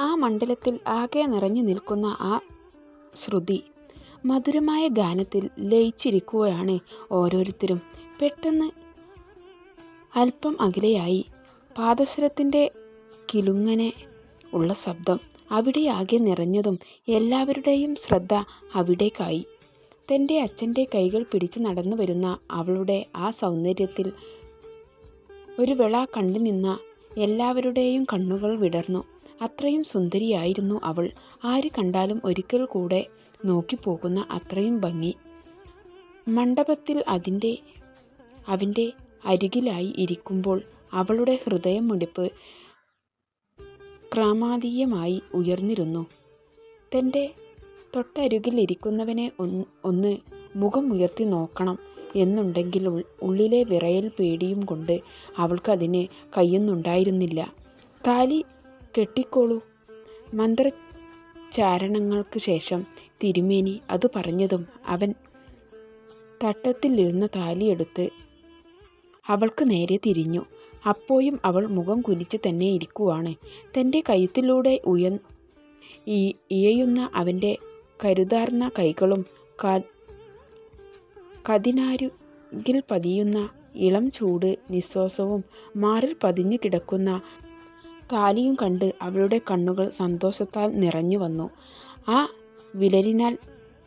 ആ മണ്ഡലത്തിൽ ആകെ നിറഞ്ഞു നിൽക്കുന്ന ആ ശ്രുതി മധുരമായ ഗാനത്തിൽ ലയിച്ചിരിക്കുകയാണ് ഓരോരുത്തരും. പെട്ടെന്ന് അല്പം അകലെയായി പാദസ്വരത്തിന്റെ കിലുങ്ങനെ ഉള്ള ശബ്ദം അവിടെയാകെ നിറഞ്ഞതും എല്ലാവരുടെയും ശ്രദ്ധ അവിടേക്കായി. തന്റെ അച്ഛന്റെ കൈകൾ പിടിച്ച് നടന്നു വരുന്ന അവളുടെ ആ സൗന്ദര്യത്തിൽ ഒരു വിള കണ്ടു നിന്ന എല്ലാവരുടെയും കണ്ണുകൾ വിടർന്നു. അത്രയും സുന്ദരിയായിരുന്നു അവൾ. ആര് കണ്ടാലും ഒരിക്കൽ കൂടെ നോക്കിപ്പോകുന്ന അത്രയും ഭംഗി. മണ്ഡപത്തിൽ അതിന്റെ അവന്റെ അരികിലായി ഇരിക്കുമ്പോൾ അവളുടെ ഹൃദയമിടിപ്പ് ക്രാമാതീയമായി ഉയർന്നിരുന്നു. തന്റെ തൊട്ടരികിലിരിക്കുന്നവനെ ഒന്ന് ഒന്ന് മുഖം ഉയർത്തി നോക്കണം എന്നുണ്ടെങ്കിൽ ഉള്ളിലെ വിറയൽ പേടിയും കൊണ്ട് അവൾക്കതിന് കഴിയുന്നുണ്ടായിരുന്നില്ല താലി കെട്ടിക്കോളൂ. മന്ത്രചാരണങ്ങൾക്ക് ശേഷം തിരുമേനി അത് പറഞ്ഞതും അവൻ തട്ടത്തിലിരുന്ന താലിയെടുത്ത് അവൾക്ക് നേരെ തിരിഞ്ഞു. അപ്പോഴും അവൾ മുഖം കുനിച്ച് തന്നെ ഇരിക്കുവാണ്. തന്റെ കയ്യത്തിലൂടെ ഉയ ഇയയുന്ന അവന്റെ കരുതാർന്ന കൈകളും കതിനാരുകിൽ പതിയുന്ന ഇളം ചൂട് നിശ്വാസവും മാറിൽ പതിഞ്ഞു കിടക്കുന്ന താലിയും കണ്ട് അവളുടെ കണ്ണുകൾ സന്തോഷത്താൽ നിറഞ്ഞു വന്നു. ആ വിലരിനാൽ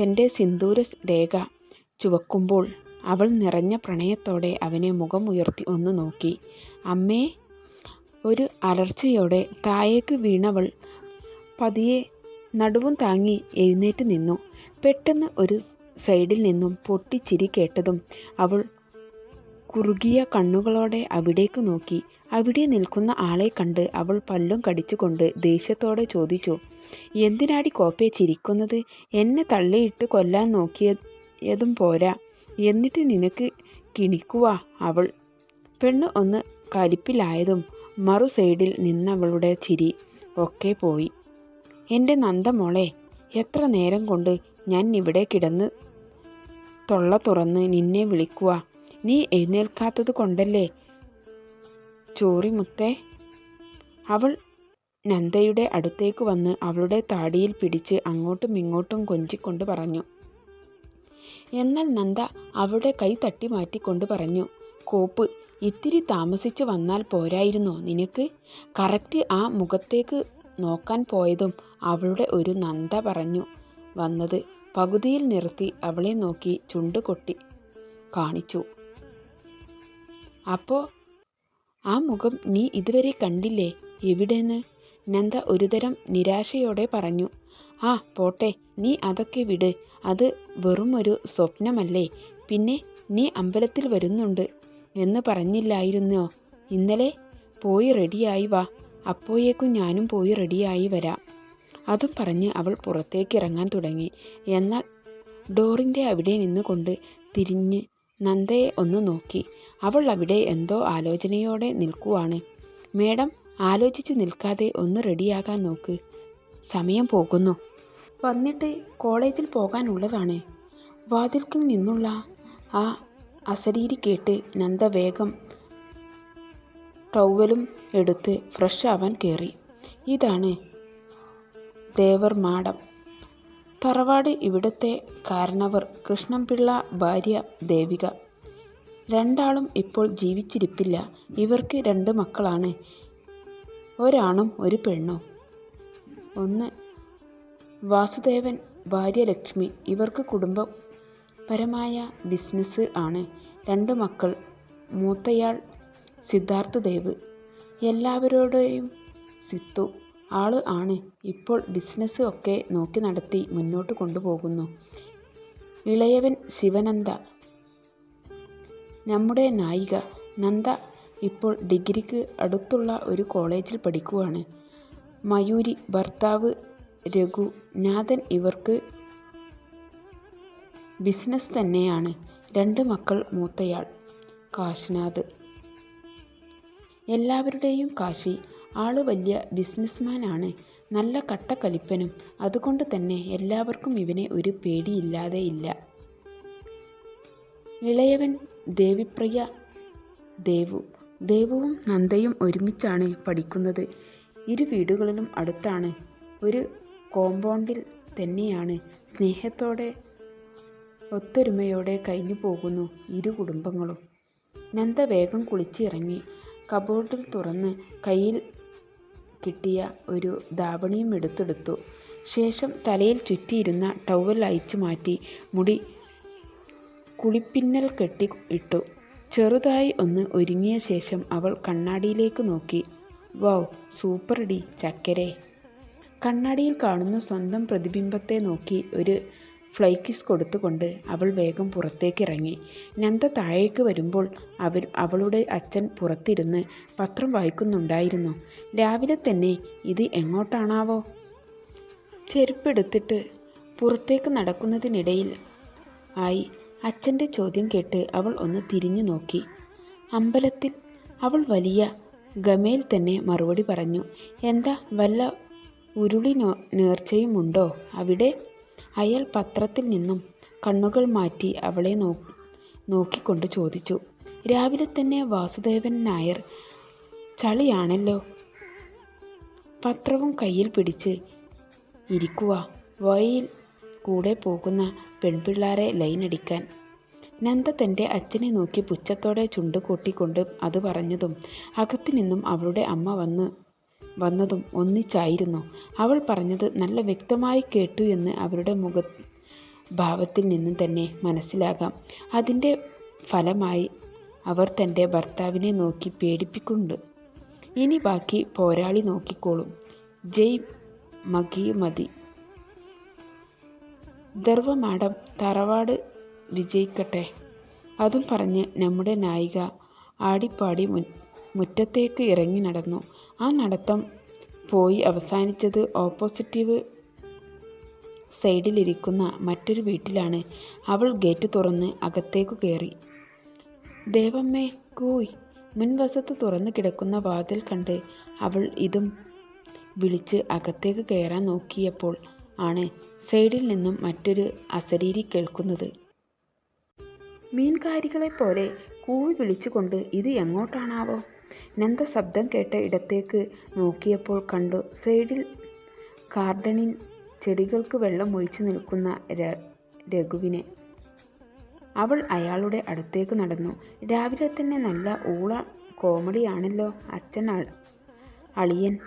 തന്റെ സിന്ദൂര രേഖ ചുവക്കുമ്പോൾ അവൾ നിറഞ്ഞ പ്രണയത്തോടെ അവനെ മുഖമുയർത്തി ഒന്ന് നോക്കി. അമ്മേ ഒരു അലർച്ചയോടെ താഴേക്ക് വീണവൾ പതിയെ നടുവും താങ്ങി എഴുന്നേറ്റ് നിന്നു. പെട്ടെന്ന് ഒരു സൈഡിൽ നിന്നും പൊട്ടിച്ചിരി കേട്ടതും അവൾ കുറുകിയ കണ്ണുകളോടെ അവിടേക്ക് നോക്കി. അവിടെ നിൽക്കുന്ന ആളെ കണ്ട് അവൾ പല്ലും കടിച്ചുകൊണ്ട് ദേഷ്യത്തോടെ ചോദിച്ചു എന്തിനാടി കോപ്പയെ ചിരിക്കുന്നത്? എന്നെ തള്ളിയിട്ട് കൊല്ലാൻ നോക്കിയതും പോരാ. എന്നിട്ട് നിനക്ക് കിണിക്കുവാ? അവൾ പെണ്ണ് ഒന്ന് കലിപ്പിലായതും മറു സൈഡിൽ നിന്നവളുടെ ചിരി ഒക്കെ പോയി. എന്റെ നന്ദമോളെ എത്ര നേരം കൊണ്ട് ഞാൻ ഇവിടെ കിടന്ന് തൊള്ള തുറന്ന് നിന്നെ വിളിക്കുക നീ എഴുന്നേൽക്കാത്തത് കൊണ്ടല്ലേ ചോറിമുത്തേ അവൾ നന്ദയുടെ അടുത്തേക്ക് വന്ന് അവളുടെ താടിയിൽ പിടിച്ച് അങ്ങോട്ടും ഇങ്ങോട്ടും കൊഞ്ചിക്കൊണ്ട് പറഞ്ഞു. എന്നാൽ നന്ദ അവളുടെ കൈ തട്ടി മാറ്റിക്കൊണ്ട് പറഞ്ഞു കോപ്പ് ഇത്തിരി താമസിച്ച് വന്നാൽ പോരായിരുന്നോ നിനക്ക്? കറക്റ്റ് ആ മുഖത്തേക്ക് നോക്കാൻ പോയതും അവളുടെ ഒരു നന്ദ പറഞ്ഞു വന്നത് പകുതിയിൽ നിർത്തി അവളെ നോക്കി ചുണ്ട് കൊട്ടി കാണിച്ചു. അപ്പോൾ ആ മുഖം നീ ഇതുവരെ കണ്ടില്ലേ? എവിടെന്ന്? നന്ദ ഒരുതരം നിരാശയോടെ പറഞ്ഞു. ആ പോട്ടെ നീ അതൊക്കെ വിട്. അത് വെറുമൊരു സ്വപ്നമല്ലേ? പിന്നെ നീ അമ്പലത്തിൽ വരുന്നുണ്ട് എന്ന് പറഞ്ഞില്ലായിരുന്നോ? ഇന്നലെ പോയി റെഡിയായി വാ. അപ്പോയേക്കും ഞാനും പോയി റെഡിയായി വരാം. അതും പറഞ്ഞ് അവൾ പുറത്തേക്ക് ഇറങ്ങാൻ തുടങ്ങി. എന്നാൽ ഡോറിന്റെ അവിടെ നിന്നുകൊണ്ട് തിരിഞ്ഞ് നന്ദയെ ഒന്ന് നോക്കി. അവൾ അവിടെ എന്തോ ആലോചനയോടെ നിൽക്കുവാണ്. മേഡം ആലോചിച്ച് നിൽക്കാതെ ഒന്ന് റെഡിയാകാൻ നോക്ക്. സമയം പോകുന്നു. വന്നിട്ട് കോളേജിൽ പോകാനുള്ളതാണ്. വാതിൽക്കിൽ നിന്നുള്ള ആ അസരീരി കേട്ട് നന്ദ വേഗം ടൗവലും എടുത്ത് ഫ്രഷ് ആവാൻ കയറി. ഇതാണ് ദേവർ മാഡം. തറവാട് ഇവിടുത്തെ കാരണവർ കൃഷ്ണൻപിള്ള ഭാര്യ ദേവിക. രണ്ടാളും ഇപ്പോൾ ജീവിച്ചിരിപ്പില്ല. ഇവർക്ക് രണ്ട് മക്കളാണ്. ഒരാണും ഒരു പെണ്ണും. ഒന്ന് വാസുദേവൻ ഭാര്യ ലക്ഷ്മി. ഇവർക്ക് കുടുംബപരമായ ബിസിനസ് ആണ്. രണ്ട് മക്കൾ മൂത്തയാൾ സിദ്ധാർത്ഥ ദേവ്. എല്ലാവരോടെയും സിത്തു. ആൾ ആണ്. ഇപ്പോൾ ബിസിനസ് ഒക്കെ നോക്കി നടത്തി മുന്നോട്ട് കൊണ്ടുപോകുന്നു. ഇളയവൻ ശിവനന്ദ. നമ്മുടെ നായിക നന്ദ ഇപ്പോൾ ഡിഗ്രിക്ക് അടുത്തുള്ള ഒരു കോളേജിൽ പഠിക്കുവാണ്. മയൂരി ഭർത്താവ് രഘു നാഥൻ ഇവർക്ക് ബിസിനസ് തന്നെയാണ്. രണ്ട് മക്കൾ മൂത്തയാൾ കാശിനാഥ്. എല്ലാവരുടെയും കാശി. ആൾ വലിയ ബിസിനസ്മാനാണ്. നല്ല കട്ടക്കലിപ്പനും അതുകൊണ്ട് തന്നെ എല്ലാവർക്കും ഇവനെ ഒരു പേടിയില്ലാതെ ഇല്ല. ഇളയവൻ ദേവിപ്രിയ ദേവു. ദേവുവും നന്ദയും ഒരുമിച്ചാണ് പഠിക്കുന്നത്. ഇരു വീടുകളിലും അടുത്താണ്. ഒരു കോമ്പൗണ്ടിൽ തന്നെയാണ്. സ്നേഹത്തോടെ ഒത്തൊരുമയോടെ കഴിഞ്ഞു പോകുന്നു ഇരു കുടുംബങ്ങളും. നന്ദ വേഗം കുളിച്ചിറങ്ങി കബോർഡിൽ തുറന്ന് കയ്യിൽ കിട്ടിയ ഒരു ദാവണിയും എടുത്തെടുത്തു. ശേഷം തലയിൽ ചുറ്റിയിരുന്ന ടവൽ അയച്ചു മാറ്റി മുടി കുളിപ്പിന്നൽ കെട്ടി ഇട്ടു. ചെറുതായി ഒന്ന് ഒരുങ്ങിയ ശേഷം അവൾ കണ്ണാടിയിലേക്ക് നോക്കി. വൗ സൂപ്പർ ഡി ചക്കരെ. കണ്ണാടിയിൽ കാണുന്ന സ്വന്തം പ്രതിബിംബത്തെ നോക്കി ഒരു ഫ്ലൈക്കിസ് കിസ് കൊടുത്തുകൊണ്ട് അവൾ വേഗം പുറത്തേക്ക് ഇറങ്ങി നന്ദ താഴേക്ക് വരുമ്പോൾ അവർ അവളുടെ അച്ഛൻ പുറത്തിരുന്ന് പത്രം വായിക്കുന്നുണ്ടായിരുന്നു. രാവിലെ തന്നെ ഇത് എങ്ങോട്ടാണാവോ? ചെരുപ്പെടുത്തിട്ട് പുറത്തേക്ക് നടക്കുന്നതിനിടയിൽ ആയി അച്ഛന്റെ ചോദ്യം കേട്ട് അവൾ ഒന്ന് തിരിഞ്ഞു നോക്കി. അമ്പലത്തിൽ അവൾ വലിയ ഗമയിൽ തന്നെ മറുപടി പറഞ്ഞു എന്താ വല്ല ഉരുളി നേർച്ചയുമുണ്ടോ? അവിടെ? അയാൾ പത്രത്തിൽ നിന്നും കണ്ണുകൾ മാറ്റി അവളെ നോ നോക്കിക്കൊണ്ട് ചോദിച്ചു രാവിലെ തന്നെ വാസുദേവൻ നായർ ചളിയാണല്ലോ? പത്രവും കയ്യിൽ പിടിച്ച് ഇരിക്കുക വഴിയിൽ കൂടെ പോകുന്ന പെൺപിള്ളാരെ ലൈനടിക്കാൻ നന്ദ തന്റെ അച്ഛനെ നോക്കി പുച്ഛത്തോടെ ചുണ്ട് കൂട്ടിക്കൊണ്ട് അത് പറഞ്ഞതും അകത്തു നിന്നും അവളുടെ അമ്മ വന്ന് വന്നതും ഒന്നിച്ചായിരുന്നു. അവൾ പറഞ്ഞത് നല്ല വ്യക്തമായി കേട്ടു എന്ന് അവരുടെ മുഖ ഭാവത്തിൽ നിന്നും തന്നെ മനസ്സിലാകാം. അതിന്റെ ഫലമായി അവർ തന്റെ ഭർത്താവിനെ നോക്കി പേടിപ്പിക്കുന്നുണ്ട് ഇനി ബാക്കി പോരാളി നോക്കിക്കോളും. ജയ് മകി മതി ധർവ മാഡം തറവാട് വിജയിക്കട്ടെ. അതും പറഞ്ഞ് നമ്മുടെ നായിക ആടിപ്പാടി മുൻ മുറ്റത്തേക്ക് ഇറങ്ങി നടന്നു. ആ നടത്തം പോയി അവസാനിച്ചത് ഓപ്പോസിറ്റീവ് സൈഡിലിരിക്കുന്ന മറ്റൊരു വീട്ടിലാണ്. അവൾ ഗേറ്റ് തുറന്ന് അകത്തേക്ക് കയറി. ദേവമ്മേ കൂയ്. മുൻവശത്ത് തുറന്നു കിടക്കുന്ന വാതിൽ കണ്ട് അവൾ ഇതും വിളിച്ച് അകത്തേക്ക് കയറാൻ നോക്കിയപ്പോൾ ആണ് സൈഡിൽ നിന്നും മറ്റൊരു അസരീരി കേൾക്കുന്നത്. മീൻകാരികളെപ്പോലെ കൂവി വിളിച്ചുകൊണ്ട് ഇത് എങ്ങോട്ടാണാവോ? നന്ദ ശബ്ദം കേട്ട ഇടത്തേക്ക് നോക്കിയപ്പോൾ കണ്ടു സൈഡിൽ ഗാർഡനിൽ ചെടികൾക്ക് വെള്ളം ഒഴിച്ചു നിൽക്കുന്ന രഘുവിനെ. അവൾ അയാളുടെ അടുത്തേക്ക് നടന്നു. രാവിലെ തന്നെ നല്ല ഊള കോമഡിയാണല്ലോ അച്ഛൻ അളിയൻ.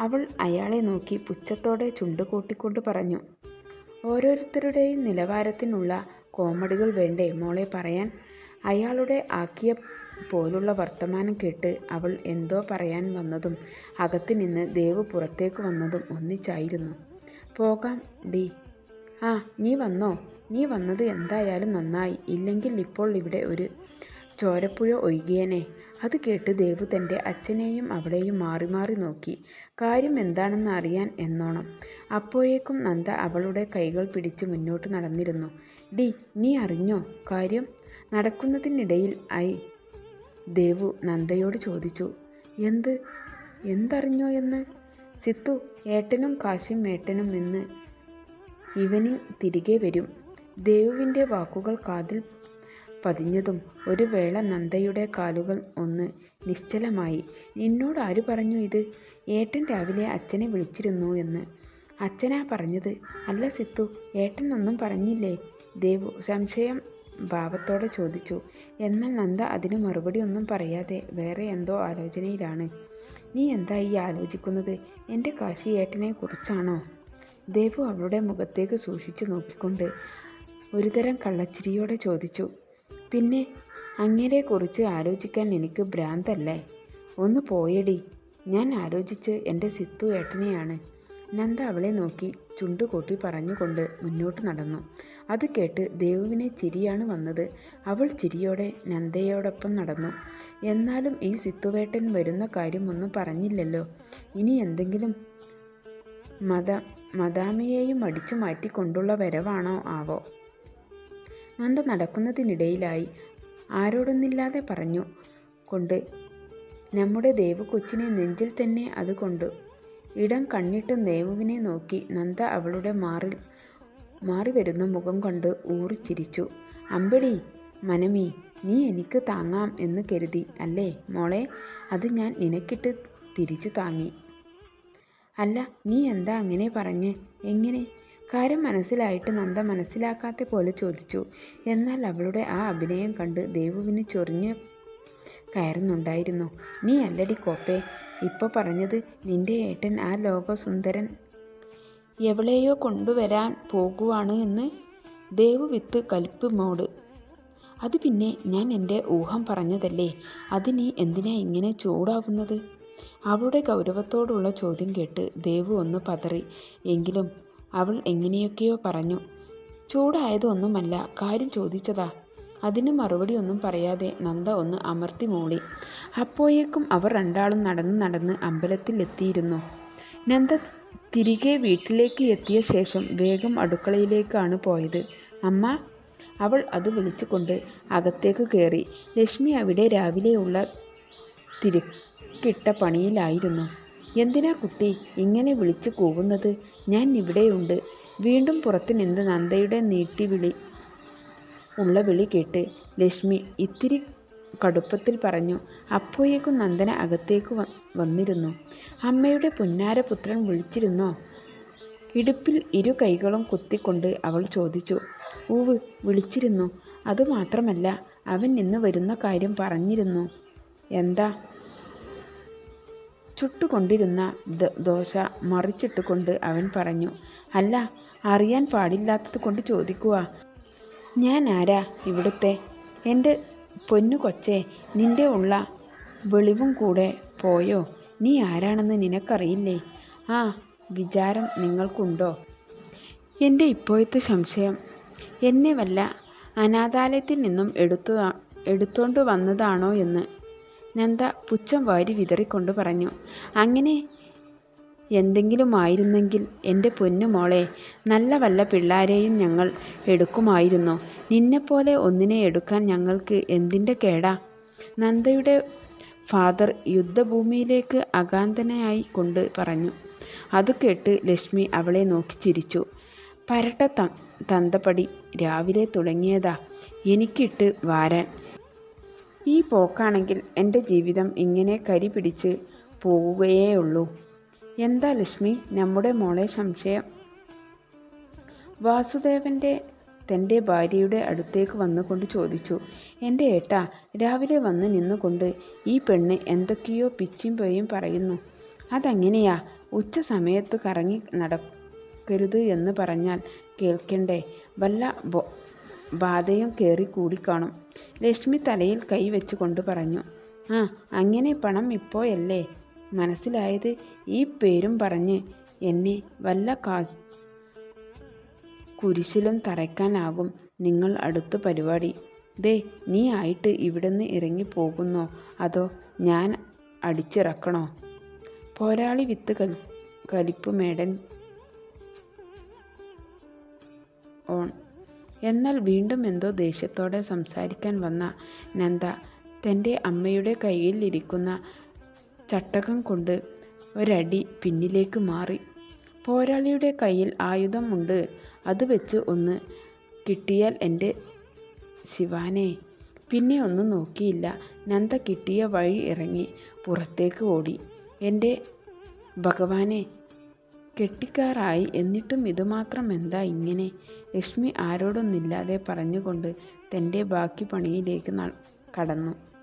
അവൾ അയാളെ നോക്കി പുച്ഛത്തോടെ ചുണ്ടുകൂട്ടിക്കൊണ്ട് പറഞ്ഞു ഓരോരുത്തരുടെയും നിലവാരത്തിനുള്ള കോമഡികൾ വേണ്ടേ മോളെ പറയാൻ അയാളുടെ ആക്കിയ പോലുള്ള വർത്തമാനം കേട്ട് അവൾ എന്തോ പറയാൻ വന്നതും അകത്ത് നിന്ന് ദേവ് പുറത്തേക്ക് വന്നതും ഒന്നിച്ചായിരുന്നു. പോകാം ഡി. ആ നീ വന്നോ? നീ വന്നത് എന്തായാലും നന്നായി. ഇല്ലെങ്കിൽ ഇപ്പോൾ ഇവിടെ ഒരു ചോരപ്പുഴ ഒഴുകിയേനെ. അത് കേട്ട് ദേവു തന്റെ അച്ഛനെയും അവളെയും മാറി മാറി നോക്കി. കാര്യം എന്താണെന്ന് അറിയാൻ എന്നോണം. അപ്പോഴേക്കും നന്ദ അവളുടെ കൈകൾ പിടിച്ച് മുന്നോട്ട് നടന്നിരുന്നു. ഡി നീ അറിഞ്ഞോ കാര്യം? നടക്കുന്നതിനിടയിൽ ഐ ദേവു നന്ദയോട് ചോദിച്ചു. എന്ത്? എന്തറിഞ്ഞോ എന്ന്? സിത്തു ഏട്ടനും കാശും ഏട്ടനും ഇന്ന് ഇവനിങ് തിരികെ വരും. ദേവുവിന്റെ വാക്കുകൾ കാതിൽ പതിഞ്ഞതും ഒരു വേള നന്ദയുടെ കാലുകൾ ഒന്ന് നിശ്ചലമായി. നിന്നോട് ആര് പറഞ്ഞു ഇത്? ഏട്ടൻ രാവിലെ അച്ഛനെ വിളിച്ചിരുന്നു എന്ന്. അച്ഛനാ പറഞ്ഞത്. അല്ല സിത്തു ഏട്ടൻ ഒന്നും പറഞ്ഞില്ലേ ദേവു സംശയം ഭാവത്തോടെ ചോദിച്ചു. എന്നാൽ നന്ദ അതിന് മറുപടി ഒന്നും പറയാതെ വേറെ എന്തോ ആലോചനയിലാണ്. നീ എന്താ ഈ ആലോചിക്കുന്നത്? എന്റെ കാശി ഏട്ടനെ കുറിച്ചാണോ ദേവു അവളുടെ മുഖത്തേക്ക് സൂക്ഷിച്ചു നോക്കിക്കൊണ്ട് ഒരുതരം കള്ളച്ചിരിയോടെ ചോദിച്ചു. പിന്നെ അങ്ങനെക്കുറിച്ച് ആലോചിക്കാൻ എനിക്ക് ഭ്രാന്തല്ലേ? ഒന്ന് പോയടി. ഞാൻ ആലോചിച്ച് എന്റെ സിത്തു ഏട്ടനെയാണ്. നന്ദ അവളെ നോക്കി ചുണ്ടുകൊട്ടി പറഞ്ഞുകൊണ്ട് മുന്നോട്ട് നടന്നു. അത് കേട്ട് ദേവുവിനെ ചിരിയാണ് വന്നത്. അവൾ ചിരിയോടെ നന്ദയോടൊപ്പം നടന്നു. എന്നാലും ഈ സിത്തുവേട്ടൻ വരുന്ന കാര്യമൊന്നും പറഞ്ഞില്ലല്ലോ. ഇനി എന്തെങ്കിലും മത മദാമിയെയും അടിച്ചു മാറ്റിക്കൊണ്ടുള്ള വരവാണോ ആവോ? നന്ദ നടക്കുന്നതിനിടയിലായി ആരോടൊന്നില്ലാതെ പറഞ്ഞു കൊണ്ട് നമ്മുടെ ദേവു കൊച്ചിനെ നെഞ്ചിൽ തന്നെ അത് കൊണ്ടു ഇടം കണ്ണിട്ട് ദേവുവിനെ നോക്കി നന്ദ അവളുടെ മാറിൽ മാറി വരുന്ന മുഖം കണ്ട് ഊറിച്ചിരിച്ചു അമ്പടി മനമി നീ എനിക്ക് താങ്ങാം എന്ന് കരുതി അല്ലേ മോളെ? അത് ഞാൻ നിനക്കിട്ട് തിരിച്ചു താങ്ങി. അല്ല നീ എന്താ അങ്ങനെ പറഞ്ഞേ? എങ്ങനെ? കാര്യം മനസ്സിലായിട്ട് നന്ദ മനസ്സിലാക്കാത്ത പോലെ ചോദിച്ചു. എന്നാൽ അവളുടെ ആ അഭിനയം കണ്ട് ദേവുവിന് ചൊറിഞ്ഞ് കയറുന്നുണ്ടായിരുന്നു. നീ അല്ലടി കോപ്പേ ഇപ്പോൾ പറഞ്ഞത് നിന്റെ ഏട്ടൻ ആ ലോകസുന്ദരൻ എവളെയോ കൊണ്ടുവരാൻ പോകുവാണ് എന്ന് ദേവു വിത്ത് കലിപ്പ് മോട്. അത് പിന്നെ ഞാൻ എന്റെ ഊഹം പറഞ്ഞതല്ലേ? അത് നീ എന്തിനാ ഇങ്ങനെ ചൂടാവുന്നത്? അവളുടെ ഗൗരവത്തോടുള്ള ചോദ്യം കേട്ട് ദേവു ഒന്ന് പതറി. എങ്കിലും അവൾ എങ്ങനെയൊക്കെയോ പറഞ്ഞു. ചൂടായതൊന്നുമല്ല കാര്യം ചോദിച്ചതാ. അതിന് മറുപടി ഒന്നും പറയാതെ നന്ദ ഒന്ന് അമർത്തി മൂളി. അപ്പോഴേക്കും അവർ രണ്ടാളും നടന്ന് നടന്ന് അമ്പലത്തിൽ എത്തിയിരുന്നു. നന്ദ തിരികെ വീട്ടിലേക്ക് എത്തിയ ശേഷം വേഗം അടുക്കളയിലേക്കാണ് പോയത്. അമ്മ അവൾ അത് വിളിച്ചുകൊണ്ട് അകത്തേക്ക് കയറി. ലക്ഷ്മി അവിടെ രാവിലെയുള്ള തിരക്കിട്ട പണിയിലായിരുന്നു. എന്തിനാ കുട്ടി ഇങ്ങനെ വിളിച്ചു കൂവുന്നത്? ഞാൻ ഇവിടെയുണ്ട്. വീണ്ടും പുറത്തു നിന്ന് നന്ദയുടെ നീട്ടിവിളി ഉള്ള വിളി കേട്ട് ലക്ഷ്മി ഇത്തിരി കടുപ്പത്തിൽ പറഞ്ഞു അപ്പോഴേക്കും നന്ദന അകത്തേക്ക് വന്നിരുന്നു. അമ്മയുടെ പുന്നാരപുത്രൻ വിളിച്ചിരുന്നോ? ഇടുപ്പിൽ ഇരു കൈകളും കുത്തിക്കൊണ്ട് അവൾ ചോദിച്ചു ഊവ് വിളിച്ചിരുന്നു. അതുമാത്രമല്ല അവൻ ഇന്ന് വരുന്ന കാര്യം പറഞ്ഞിരുന്നു. എന്താ? ചുട്ടുകൊണ്ടിരുന്ന ദോശ മറിച്ചിട്ടുകൊണ്ട് അവൻ പറഞ്ഞു അല്ല അറിയാൻ പാടില്ലാത്തത് കൊണ്ട് ചോദിക്കുക ഞാൻ ആരാ ഇവിടുത്തെ? എന്റെ പൊന്നു കൊച്ചേ നിന്റെ ഉള്ള വെളിവും കൂടെ പോയോ? നീ ആരാണെന്ന് നിനക്കറിയില്ലേ? ആ വിചാരം നിങ്ങൾക്കുണ്ടോ? എന്റെ ഇപ്പോഴത്തെ സംശയം എന്നെ വല്ല അനാഥാലയത്തിൽ നിന്നും എടുത്തു എടുത്തോണ്ട് വന്നതാണോ എന്ന് നന്ദ പുച്ഛം വാരി വിതറിക്കൊണ്ട് പറഞ്ഞു. അങ്ങനെ എന്തെങ്കിലും ആയിരുന്നെങ്കിൽ എന്റെ പൊന്നുമോളെ നല്ല വല്ല പിള്ളാരെയും ഞങ്ങൾ എടുക്കുമായിരുന്നു. നിന്നെപ്പോലെ ഒന്നിനെ എടുക്കാൻ ഞങ്ങൾക്ക് എന്തിന്റെ കേടാ? നന്ദയുടെ ഫാദർ യുദ്ധഭൂമിയിലേക്ക് അകാന്തനായി കൊണ്ട് പറഞ്ഞു. അത് കേട്ട് ലക്ഷ്മി അവളെ നോക്കി ചിരിച്ചു. പരട്ട തന്തപ്പടി രാവിലെ തുടങ്ങിയതാ. എനിക്കിട്ട് വാരാൻ ഈ പോക്കാണെങ്കിൽ എന്റെ ജീവിതം ഇങ്ങനെ കരി പിടിച്ച് പോവുകയേ ഉള്ളൂ എന്താ ലക്ഷ്മി? നമ്മുടെ മോളെ സംശയം. വാസുദേവന്റെ തന്റെ ഭാര്യയുടെ അടുത്തേക്ക് വന്നുകൊണ്ട് ചോദിച്ചു എന്റെ ഏട്ട രാവിലെ വന്ന് നിന്നുകൊണ്ട് ഈ പെണ്ണ് എന്തൊക്കെയോ പിച്ചും പോയും പറയുന്നു. അതെങ്ങനെയാ? ഉച്ച സമയത്ത് കറങ്ങി നടക്കരുത് എന്ന് പറഞ്ഞാൽ കേൾക്കണ്ടേ? വല്ല ബാധയും കയറി കൂടിക്കാണും ലക്ഷ്മി തലയിൽ കൈ വെച്ചുകൊണ്ട് പറഞ്ഞു ആ അങ്ങനെ പണം ഇപ്പോയല്ലേ മനസ്സിലായത് ഈ പേരും പറഞ്ഞ് എന്നെ വല്ല കാ കുരിശിലും തറയ്ക്കാനാകും നിങ്ങൾ അടുത്ത പരിപാടി. ദേ നീ ആയിട്ട് ഇവിടുന്ന് ഇറങ്ങി പോകുന്നോ? അതോ ഞാൻ അടിച്ചിറക്കണോ? പോരാളി വിത്ത് കൽ കലിപ്പ് മേടൻ എന്നാൽ വീണ്ടും എന്തോ ദേഷ്യത്തോടെ സംസാരിക്കാൻ വന്ന നന്ദ തന്റെ അമ്മയുടെ കയ്യിൽ ഇരിക്കുന്ന ചട്ടകം കൊണ്ട് ഒരടി പിന്നിലേക്ക് മാറി. പോരാളിയുടെ കയ്യിൽ ആയുധമുണ്ട് അത് വെച്ച് ഒന്ന് കിട്ടിയാൽ എന്റെ ശിവാനെ. പിന്നെ ഒന്നും നോക്കിയില്ല. നന്ദ കിട്ടിയ വഴി ഇറങ്ങി പുറത്തേക്ക് ഓടി. എന്റെ ഭഗവാനെ കെട്ടിക്കാറായി. എന്നിട്ടും ഇതുമാത്രം എന്താ ഇങ്ങനെ? ലക്ഷ്മി ആരോടൊന്നില്ലാതെ പറഞ്ഞുകൊണ്ട് തന്റെ ബാക്കി പണിയിലേക്ക് കടന്നു.